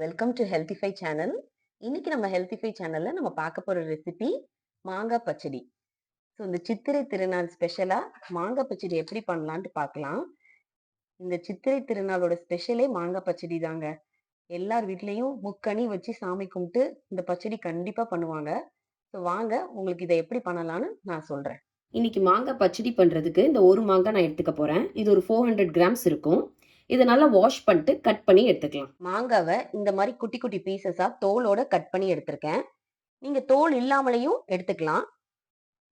Welcome to Healthify channel இன்னைக்கு நம்ம Healthify சேனல்ல நம்ம பார்க்க போற ரெசிபி மாங்காய் பச்சடி. ஸோ இந்த சித்திரை திருநாள் ஸ்பெஷலா மாங்காய் பச்சடி எப்படி பண்ணலான்ட்டு பார்க்கலாம். இந்த சித்திரை திருநாளோட ஸ்பெஷலே மாங்காய் பச்சடி தாங்க. எல்லார் வீட்லயும் முக்கணி வச்சு சாமி கும்பிட்டு இந்த பச்சடி கண்டிப்பா பண்ணுவாங்க. ஸோ வாங்க உங்களுக்கு இதை எப்படி பண்ணலாம்னு நான் சொல்றேன். இன்னைக்கு மாங்காய் பச்சடி பண்ணுறதுக்கு இந்த ஒரு மாங்காய் நான் எடுத்துக்க போகிறேன் இது ஒரு ஃபோர் ஹண்ட்ரட் கிராம்ஸ் இருக்கும். இதை நல்லா வாஷ் பண்ணிட்டு கட் பண்ணி எடுத்துக்கலாம். மாங்காவை இந்த மாதிரி குட்டி குட்டி பீசஸா தோலோட கட் பண்ணி எடுத்திருக்கேன். நீங்க தோல் இல்லாமலையும் எடுத்துக்கலாம்.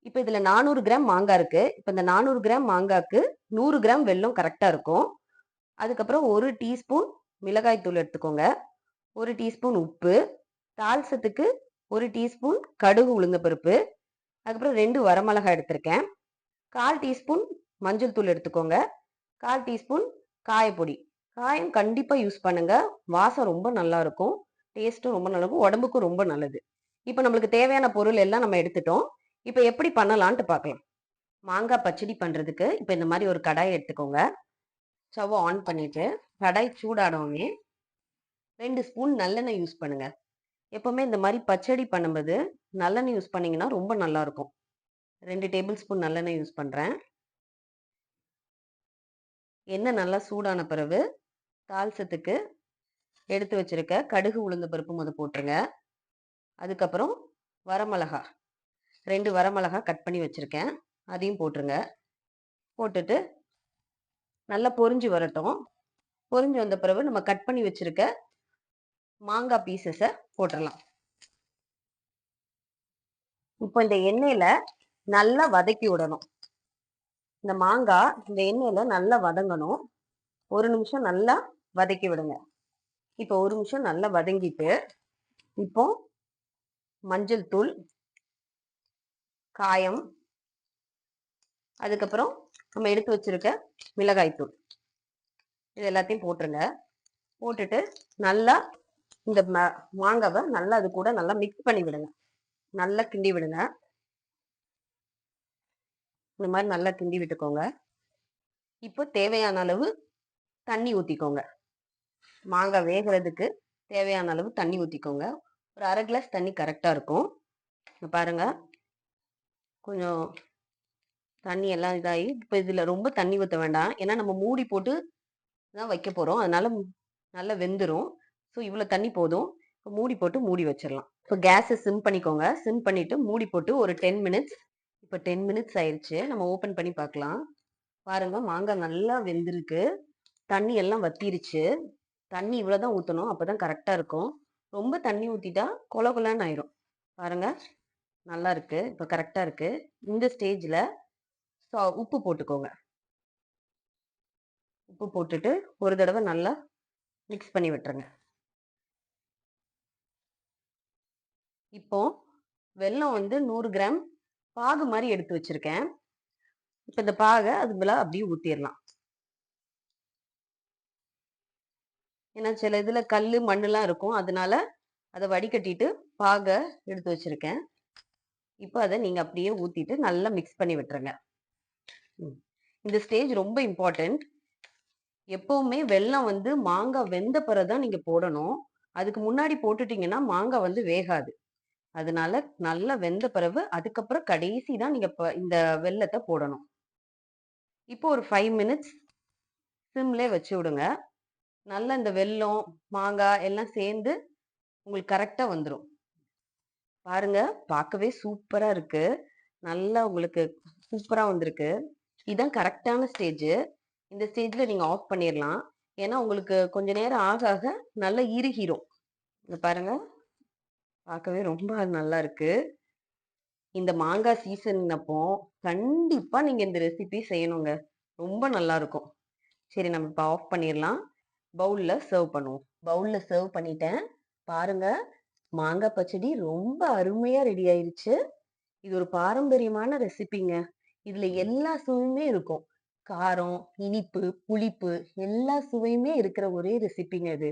இப்போ இதுல நானூறு கிராம் மாங்காய் இருக்கு. இப்போ இந்த நானூறு கிராம் மாங்காய்க்கு நூறு கிராம் வெல்லம் கரெக்டா இருக்கும். அதுக்கப்புறம் ஒரு டீஸ்பூன் மிளகாய் தூள் எடுத்துக்கோங்க. ஒரு டீஸ்பூன் உப்பு. தால்சத்துக்கு ஒரு டீஸ்பூன் கடுகு உளுந்தப்பருப்பு அதுக்கப்புறம் ரெண்டு வரமிளகாய் எடுத்திருக்கேன். கால் டீஸ்பூன் மஞ்சள் தூள் எடுத்துக்கோங்க. கால் டீஸ்பூன் காயப்பொடி. காயம் கண்டிப்பாக யூஸ் பண்ணுங்க. வாசம் ரொம்ப நல்லா இருக்கும். டேஸ்ட்டும் ரொம்ப நல்லா இருக்கும். உடம்புக்கும் ரொம்ப நல்லது. இப்போ நம்மளுக்கு தேவையான பொருள் எல்லாம் நம்ம எடுத்துட்டோம். இப்போ எப்படி பண்ணலான்ட்டு பார்க்கலாம் மாங்காய் பச்சடி பண்ணுறதுக்கு இப்போ இந்த மாதிரி ஒரு கடாய் எடுத்துக்கோங்க. ஸ்டவ் ஆன் பண்ணிட்டு கடாய் சூடாடவுமே ரெண்டு ஸ்பூன் நல்லெண்ணெய் யூஸ் பண்ணுங்க. எப்பவுமே இந்த மாதிரி பச்சடி பண்ணும்போது நல்லெண்ணெய் யூஸ் பண்ணிங்கன்னா ரொம்ப நல்லாயிருக்கும் ரெண்டு டேபிள் ஸ்பூன் நல்லெண்ணெய் யூஸ் பண்ணுறேன் எண்ணெய் நல்லா சூடான பிறகு தால்சத்துக்கு எடுத்து வச்சிருக்க கடுகு உளுந்த பருப்பு முதல் போட்டுருங்க. அதுக்கப்புறம் வரமிளகா ரெண்டு வரமிளகா கட் பண்ணி வச்சுருக்கேன். அதையும் போட்டுருங்க. போட்டுட்டு நல்லா பொறிஞ்சு வரட்டும். பொரிஞ்சு வந்த பிறகு நம்ம கட் பண்ணி வச்சுருக்க மாங்காய் பீசஸை போட்டுடலாம் இப்போ இந்த எண்ணெயில் நல்லா வதக்கி விடணும். இந்த மாங்காய் இந்த எண்ணெயில நல்லா வதங்கணும். ஒரு நிமிஷம் நல்லா வதக்கி விடுங்க. இப்போ ஒரு நிமிஷம் நல்லா வதங்கிட்டு இப்போ மஞ்சள் தூள் காயம் அதுக்கப்புறம் நம்ம எடுத்து வச்சிருக்க மிளகாய் தூள். இது எல்லாத்தையும் போட்டுருங்க. போட்டுட்டு நல்லா இந்த ம- மாங்காவை நல்லா அது கூட நல்லா மிக்ஸ் பண்ணி விடுங்க. நல்லா கிண்டி விடுங்க. இந்த மாதிரி நல்லா கிண்டி விட்டுக்கோங்க. இப்போ தேவையான அளவு தண்ணி ஊற்றிக்கோங்க மாங்காய் வேகிறதுக்கு தேவையான அளவு தண்ணி ஊற்றிக்கோங்க ஒரு அரை கிளாஸ் தண்ணி கரெக்டாக இருக்கும். பாருங்க. கொஞ்சம் தண்ணி எல்லாம் இதாகி இப்போ இதில் ரொம்ப தண்ணி ஊற்ற வேண்டாம். ஏன்னா நம்ம மூடி போட்டு தான் வைக்க போகிறோம் அதனால நல்லா வெந்துடும் ஸோ இவ்வளோ தண்ணி போதும். இப்போ மூடி போட்டு மூடி வச்சிடலாம் இப்போ கேஸை சிம் பண்ணிக்கோங்க. சிம் பண்ணிட்டு மூடி போட்டு ஒரு டென் மினிட்ஸ் இப்போ டென் மினிட்ஸ் ஆயிடுச்சு நம்ம ஓப்பன் பண்ணி பார்க்கலாம். பாருங்க மாங்காய் நல்லா வெந்திருக்கு. தண்ணி எல்லாம் வத்திருச்சு. தண்ணி இவ்வளோதான் ஊற்றணும் அப்போ தான் கரெக்டாக இருக்கும். ரொம்ப தண்ணி ஊற்றிட்டா கொல கொலன்னு ஆயிரும். பாருங்க நல்லா இருக்கு. இப்போ கரெக்டாக இருக்கு. இந்த ஸ்டேஜில் உப்பு போட்டுக்கோங்க. உப்பு போட்டுட்டு ஒரு தடவை நல்லா மிக்ஸ் பண்ணி விட்டுருங்க. இப்போ வெல்லம் வந்து நூறு கிராம் பாகு மாதிரி எடுத்து வச்சிருக்கேன். இப்போ இந்த பாகை அது மேல அப்படியே ஊத்திடலாம் ஏன்னா சில இதுல கல்லு மண்ணுலாம் இருக்கும். அதனால அதை வடிகட்டிட்டு பாகை எடுத்து வச்சிருக்கேன். இப்போ அதை நீங்க அப்படியே ஊத்திட்டு நல்லா மிக்ஸ் பண்ணி விட்டுருங்க. ம். இந்த ஸ்டேஜ் ரொம்ப இம்பார்ட்டன்ட் எப்பவுமே வெல்லம் வந்து மாங்காய் வெந்த பிறகுதான் நீங்க போடணும். அதுக்கு முன்னாடி போட்டுட்டீங்கன்னா மாங்காய் வந்து வேகாது. அதனால நல்லா வெந்த பிறகு அதுக்கப்புறம் கடைசி தான் நீங்கள் இந்த வெல்லத்தை போடணும். இப்போ ஒரு ஃபைவ் மினிட்ஸ் சிம்லே வச்சு விடுங்க. நல்லா இந்த வெல்லம் மாங்காய் எல்லாம் சேர்ந்து உங்களுக்கு கரெக்டாக வந்துடும் பாருங்க பார்க்கவே சூப்பராக இருக்கு. நல்லா உங்களுக்கு சூப்பராக வந்திருக்கு. இதான் கரெக்டான ஸ்டேஜ் இந்த ஸ்டேஜில் நீங்கள் ஆஃப் பண்ணிடலாம் ஏன்னா உங்களுக்கு கொஞ்ச நேரம் ஆக ஆக நல்லா இறுகிரும் பாருங்கள் பார்க்கவே ரொம்ப நல்லா இருக்கு இந்த மாங்காய் சீசன் அப்போ கண்டிப்பா நீங்க இந்த ரெசிபி செய்யணுங்க. ரொம்ப நல்லா இருக்கும் சரி நம்ம இப்போ ஆஃப் பண்ணிடலாம் பவுல்ல சர்வ் பண்ணுவோம். பவுல்ல சர்வ் பண்ணிட்டேன். பாருங்க மாங்காய் பச்சடி ரொம்ப அருமையா ரெடி ஆயிருச்சு. இது ஒரு பாரம்பரியமான ரெசிபிங்க. இதுல எல்லா சுவையுமே இருக்கும். காரம் இனிப்பு புளிப்பு எல்லா சுவையுமே இருக்கிற ஒரே ரெசிபிங்க இது.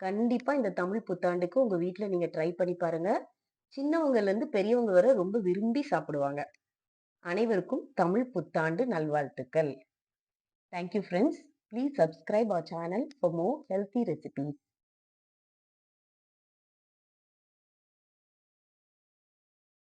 கண்டிப்பா இந்த தமிழ் புத்தாண்டுக்கு உங்க வீட்ல நீங்க ட்ரை பண்ணி பாருங்க. சின்னவங்கல இருந்து பெரியவங்க வரை ரொம்ப விரும்பி சாப்பிடுவாங்க. அனைவருக்கும் தமிழ் புத்தாண்டு நல்வாழ்த்துக்கள். Thank you friends please subscribe our channel for more healthy recipes